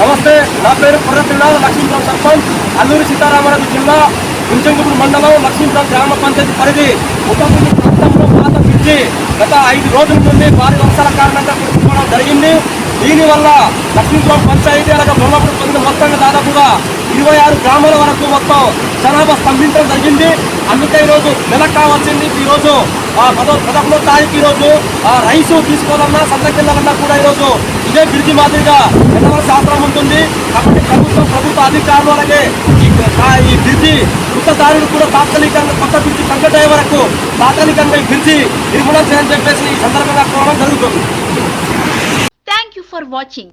నమస్తే నా పేరు కుర్ర త్రినాథ లక్ష్మీపురం సర్పంచ్ అల్లూరి సీతారామరాజు జిల్లా గుంచంగుడు మండలం లక్ష్మీపురం గ్రామ పంచాయతీ పరిధి ఉపభూమి ప్రాంతంలో పాత బ్రిడ్జి గత ఐదు రోజుల నుండి భారీ వర్షాల కారణంగా కురుచుకోవడం జరిగింది. దీనివల్ల లక్ష్మీపురం పంచాయతీ అలాగే బొమ్మపురం పొందిన మొత్తంగా దాదాపుగా ఇరవై ఆరు గ్రామాల వరకు మొత్తం జనాభా స్తంభించడం జరిగింది. అందుకే ఈరోజు నెల కావాల్సింది ఈరోజు ఆ పదో పదకొండో తారీఖు ఈరోజు ఆ రైసు తీసుకోవాలన్నా సంతకెళ్ళాలన్నా కూడా ఈరోజు ఇదే బ్రిడ్జి మాదిరిగా వెళ్ళవలసిన అవసరం ఉంటుంది. కాబట్టి ప్రభుత్వం ప్రభుత్వ అధికారులు అలాగే ఈ బ్రిడ్జి వృత్తదారులు కూడా తాత్కాలికంగా కొత్త బ్రిడ్జి కంప్లీట్ వరకు తాత్కాలికంగా ఈ బ్రిడ్జి నిర్మూలన చేయని చెప్పేసి ఈ సందర్భంగా కోరడం జరుగుతుంది. Thank you for watching